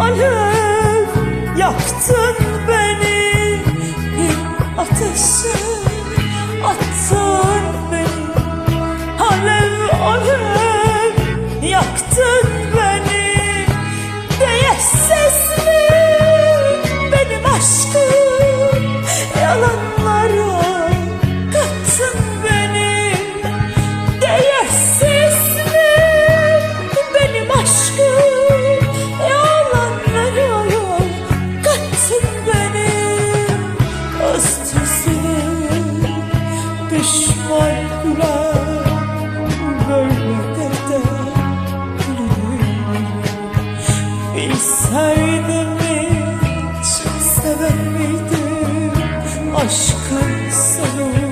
alev yaktın beni. Ateşe ateşe düşmanlar böyle de Bilseydim hiç sever aşkın sonu